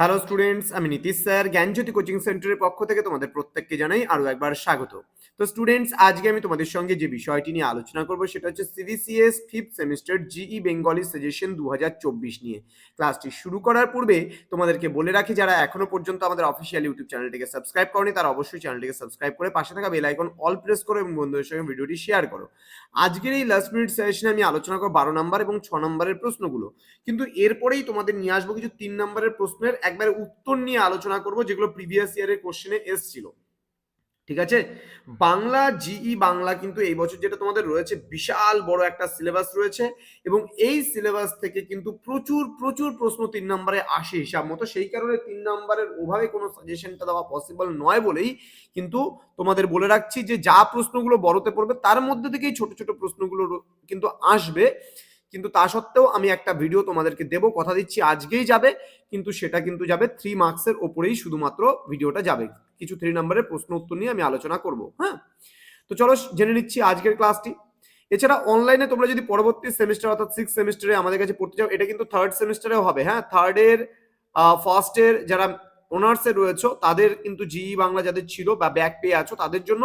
Hello students আমি Nitish sir, জ্ঞানজ্যোতি coaching সেন্টারের পক্ষ থেকে তোমাদের প্রত্যেককে জানাই আরও একবার স্বাগত। তো স্টুডেন্টস আজকে আমি তোমাদের সঙ্গে যে বিষয়টি নিয়ে আলোচনা করব সেটা হচ্ছে CBCS fifth semester GE Bengali suggestion দু হাজার চব্বিশ নিয়ে। ক্লাসটি শুরু করার পূর্বে তোমাদেরকে বলে রাখি, যারা এখনও পর্যন্ত আমাদের অফিসিয়াল ইউটিউব চ্যানেলটিকে সাবস্ক্রাইব করনি, তারা অবশ্যই চ্যানেলটিকে সাবস্ক্রাইব করে পাশে থাকা বেল আইকন অল প্রেস করো এবং বন্ধুদের সঙ্গে ভিডিওটি শেয়ার করো। আজকের এই লাস্ট মিনিট সেশনে আমি আলোচনা করব বারো নম্বর এবং ছ নম্বরের প্রশ্নগুলো। কিন্তু এরপরেই তোমাদের নিয়ে আসব কিছু তিন নম্বরের প্রশ্নের একবারে উত্তর নিয়ে আলোচনা করব, যেগুলো প্রিভিয়াস ইয়ারের কোশ্চেনে এসছিল। ঠিক আছে? বাংলা জিই বাংলা কিন্তু এই বছর যেটা তোমাদের রয়েছে, বিশাল বড় একটা সিলেবাস রয়েছে এবং এই সিলেবাস থেকে কিন্তু প্রচুর প্রচুর প্রশ্ন তিন নম্বরে আসে হিসাব মতো। সেই কারণে তিন নম্বরের ওভাবে কোনো সাজেশনটা দেওয়া পসিবল নয় বলেই কিন্তু তোমাদের বলে রাখছি যে যা প্রশ্নগুলো বড়তে পড়বে, তার মধ্যে থেকেই ছোট ছোট প্রশ্নগুলো কিন্তু আসবে। কিন্তু তা সত্ত্বেও আমি একটা ভিডিও তোমাদেরকে দেব, কথা দিচ্ছি আজকেই যাবে, কিন্তু সেটা কিন্তু যাবে থ্রি মার্কসের ওপরেই শুধুমাত্র ভিডিওটা যাবে। কিছু থ্রি নম্বরের প্রশ্ন উত্তর নিয়ে আমি আলোচনা করব হ্যাঁ? তো চলো জেনে নিচ্ছি আজকের ক্লাসটি এছাড়া অনলাইনে তোমরা যদি পরবর্তী সেমিস্টার অর্থাৎ সিক্স সেমিস্টারে আমাদের কাছে পড়তে চাও, এটা কিন্তু থার্ড সেমিস্টারেও হবে হ্যাঁ? থার্ডের ফার্স্টের যারা অনার্সে রয়েছে, তাদের কিন্তু জিই বাংলা যাদের ছিল বা ব্যাক পেয়ে আছো, তাদের জন্য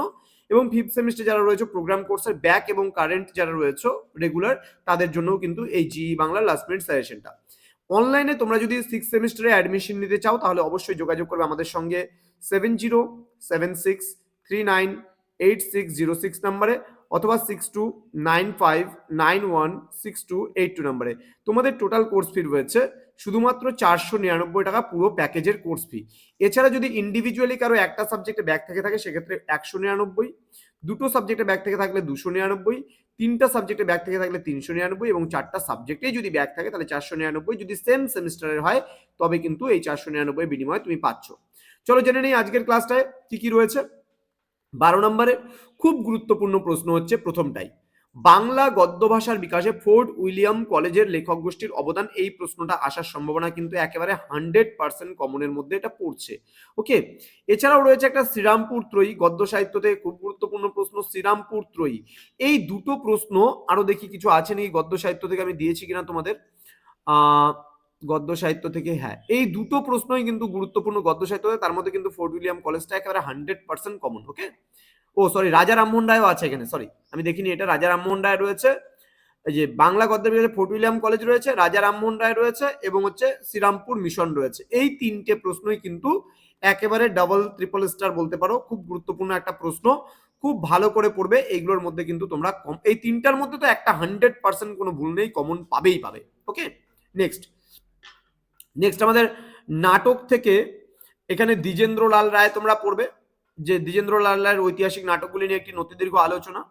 এবং ফিফথ সেমিস্টার যারা রয়েছে প্রোগ্রাম কোর্সের ব্যাক এবং কারেন্ট যারা রয়েছে রেগুলার তাদের জন্যও কিন্তু এই জি বাংলার লাস্ট মিনিট সাজেশনটা অনলাইনে তোমরা যদি সিক্স সেমিস্টারে অ্যাডমিশন নিতে চাও, তাহলে অবশ্যই যোগাযোগ করবে আমাদের সঙ্গে seven zero seven six three nine eight six zero six নাম্বারে অথবা six two nine five nine one six two eight two নাম্বারে। তোমাদের টোটাল কোর্স ফি রয়েছে শুধুমাত্র চারশো নিরানব্বই টাকা পুরো প্যাকেজের কোর্স ফি এছাড়া যদি ইন্ডিভিজুয়ালি কারও একটা সাবজেক্টে ব্যাক থেকে, থাকে সেক্ষেত্রে একশো নিরানব্বই, দুটো সাবজেক্টে ব্যাক থেকে থাকলে দুশো নিরানব্বই, তিনটা সাবজেক্টে ব্যাক থেকে থাকলে তিনশো নিরানব্বই এবং চারটা সাবজেক্টেই যদি ব্যাক থাকে তাহলে চারশো নিরানব্বই। যদি সেম সেমিস্টারের হয়, তবে কিন্তু এই চারশো নিরানব্বই বিনিময়ে তুমি পাচ্ছ। চলো জেনে নেই আজকের ক্লাসটায় কি কি রয়েছে। বারো নম্বরে খুব গুরুত্বপূর্ণ প্রশ্ন হচ্ছে প্রথমটাই। বাংলা গদ্য ভাষার বিকাশে ফোর্ট উইলিয়াম কলেজের লেখক গোষ্ঠীর অবদান এই প্রশ্নটা আসার সম্ভাবনা কিন্তু একেবারে হান্ড্রেড পার্সেন্ট কমনের মধ্যে এটা পড়ছে। ওকে? এছাড়াও রয়েছে একটা শ্রীরামপুর ত্রয়ী, গদ্য সাহিত্যতে খুব গুরুত্বপূর্ণ প্রশ্ন, শ্রীরামপুর ত্রয়ী। এই দুটো প্রশ্ন আরও দেখি কিছু আছে নাকি গদ্য সাহিত্য থেকে আমি দিয়েছি কিনা তোমাদের? আহ গদ্য সাহিত্য থেকে হ্যাঁ। এই দুটো প্রশ্নই কিন্তু গুরুত্বপূর্ণ গদ্য সাহিত্য তার মধ্যে কিন্তু ফোর্ট উইলিয়াম কলেজটা একেবারে hundred percent common okay oh sorry Raja Rammohan রায়ও আছে এখানে সরি আমি দেখিনি এটা। রাজা রামমোহন রায় রয়েছে, এই যে বাংলা গদ্যের বিভাগে ফোর্ট উইলিয়াম কলেজ রয়েছে, রাজা রামমোহন রায় রয়েছে, এবং হচ্ছে শ্রীরামপুর মিশন রয়েছে। এই তিনটে প্রশ্নই কিন্তু একেবারে ডাবল ট্রিপল স্টার বলতে পারো, খুব গুরুত্বপূর্ণ একটা প্রশ্ন, খুব ভালো করে পড়বে, এইগুলোর মধ্যে কিন্তু তোমরা কম, এই তিনটার মধ্যে তো একটা হান্ড্রেড পার্সেন্ট কোনো ভুল নেই কমন পাবেই পাবে ওকে নেক্সট নেক্সট আমাদের নাটক থেকে এখানে দ্বিজেন্দ্র লাল রায় তোমরা পড়বে, যে দ্বিজেন্দ্র লাল রায়ের ঐতিহাসিক নাটকগুলি নিয়ে একটি নতিদীর্ঘ আলোচনা।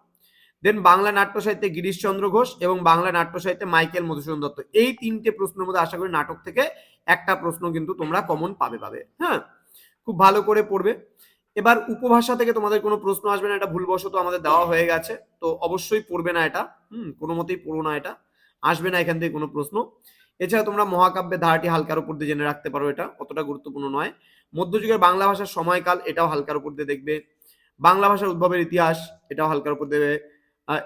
দেন বাংলা নাট্য সাহিত্যে গিরিশচন্দ্র ঘোষ এবং বাংলা নাট্য সাহিত্যে মাইকেল মধুসূদন দত্ত। এই তিনটে প্রশ্নের মধ্যে আশা করি নাটক থেকে একটা প্রশ্ন কিন্তু তোমরা কমন পাবে পাবে। হ্যাঁ খুব ভালো করে পড়বে। এবার উপভাষা থেকে তোমাদের কোনো প্রশ্ন আসবে না, এটা ভুলবশত আমাদের দেওয়া হয়ে গেছে, তো অবশ্যই পড়বে না এটা। হুম কোনো মতেই পড়ো না এটা। আসবে না এখান থেকে কোনো প্রশ্ন। এছাড়া তোমরা মহাকাব্যের ধারাটি হালকার উপর দিয়ে জেনে রাখতে পারো এটা, অতটা গুরুত্বপূর্ণ নয়। মধ্যযুগের বাংলা ভাষার সময়কাল, এটাও হালকার উপর দিয়ে দেখবে। বাংলা ভাষার উদ্ভবের ইতিহাস, এটাও হালকার উপর দেবে।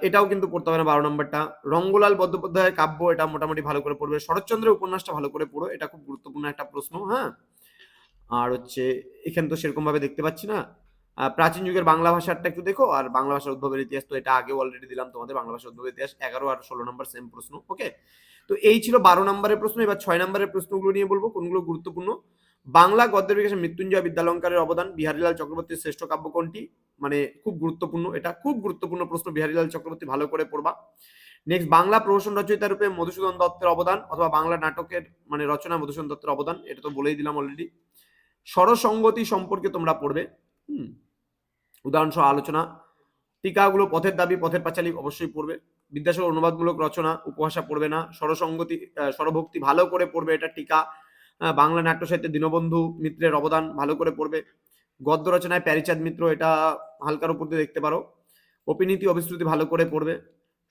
এটাও কিন্তু পড়তে হবে না বারো নম্বরটা। রঙ্গলাল বন্দ্যোপাধ্যায়ের কাব্য এটা মোটামুটি ভালো করে পড়বে। শরৎচন্দ্রের উপন্যাসটা ভালো করে পড়ো, এটা খুব গুরুত্বপূর্ণ একটা প্রশ্ন হ্যাঁ? আর হচ্ছে, এখানে তো সেরকম ভাবে দেখতে পাচ্ছি না। প্রাচীন যুগের বাংলা ভাষাটা একটু দেখো, আর বাংলা ভাষার উদ্ভবের ইতিহাস তো এটা আগে অলরেডি দিলাম তোমাদের, বাংলা ভাষার উদ্ভবের ইতিহাস এগারো আর ষোলো নম্বর সেম প্রশ্ন ওকে তো এই ছিল বারো নম্বরের প্রশ্ন, এবার ছয় নম্বরের প্রশ্নগুলো নিয়ে বলব, কোনগুলো গুরুত্বপূর্ণ? বাংলা গদ্যের বিকাশে মৃত্যুঞ্জয় বিদ্যালঙ্কারের অবদান, বিহারীলাল চক্রবর্তীর শ্রেষ্ঠ কাব্য কোনটি? মানে খুব গুরুত্বপূর্ণ, এটা খুব গুরুত্বপূর্ণ প্রশ্ন, বিহারীলাল চক্রবর্তী ভালো করে পড়বা। নেক্সট বাংলা প্রহসন রচয়িতা রূপে মধুসূদন দত্তের অবদান, অথবা বাংলা নাটকের মানে রচনা মধুসূদন দত্তের অবদান, এটা তো বলেই দিলাম অলরেডি স্বরসঙ্গতি সম্পর্কে তোমরা পড়বে, হুম। উদাহরণসহ আলোচনা। টিকাগুলো পথের দাবি, পথের পাঁচালী অবশ্যই পড়বে। বিদ্যাসাগর অনুবাদমূলক রচনা, উপভাষা পড়বে না। স্বরসঙ্গতি স্বরভক্তি ভালো করে পড়বে এটা টিকা। বাংলা নাট্য সাহিত্যে দীনবন্ধু মিত্রের অবদান ভালো করে পড়বে। গদ্য রচনায় প্যারিচাঁদ মিত্র এটা হালকার উপর দিয়ে দেখতে পারো। অপিনীতি অবিশ্রুতি ভালো করে পড়বে।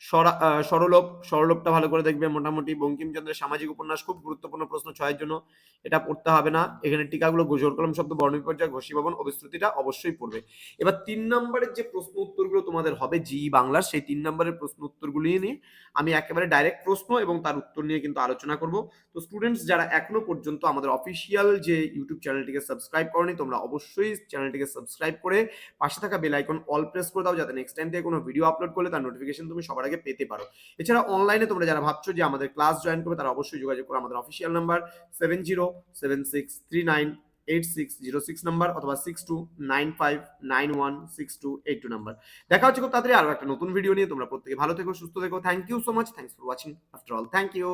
সরা- আহ, সরলোপ সরলোপটা ভালো করে দেখবে মোটামুটি। বঙ্কিমচন্দ্রের সামাজিক উপন্যাস খুব গুরুত্বপূর্ণ প্রশ্ন ছয়ের জন্য। এটা পড়তে হবে না। এখানে টিকাগুলো গোজর কলম শব্দ বর্ণ বিপর্যয় ঘোষীভবন অবিশ্রুতিটা অবশ্যই পড়বে। এবার তিন নম্বরের যে প্রশ্ন উত্তরগুলো তোমাদের হবে জি বাংলার সেই তিন নম্বরের প্রশ্ন উত্তরগুলি নিয়ে আমি একেবারে ডাইরেক্ট প্রশ্ন এবং তার উত্তর নিয়ে কিন্তু আলোচনা করব। তো স্টুডেন্টস যারা এখনও পর্যন্ত আমাদের অফিসিয়াল যে ইউটিউব চ্যানেলটিকে সাবস্ক্রাইব করনি তোমরা অবশ্যই চ্যানেলটিকে সাবস্ক্রাইব করে পাশে থাকা বেল আইকন অল প্রেস করে দাও যাতে নেক্সট টাইম থেকে কোনো ভিডিও আপলোড করলে তার নোটিফিকেশন তুমি সবার আগে পেতে পারো। এছাড়া অনলাইনে তোমরা যারা ভাবছ যে আমাদের ক্লাস জয়েন করবে, তারা অবশ্যই যোগাযোগ করো আমাদের official number seven zero seven six three nine eight six zero six number অথবা six two nine five nine one six two eight two number দেখা হচ্ছে খুব তাড়াতাড়ি আরও একটা নতুন ভিডিও নিয়ে। তোমরা প্রত্যেকে ভালো থেকো, সুস্থ থেকো। Thank you so much thanks for watching after all thank you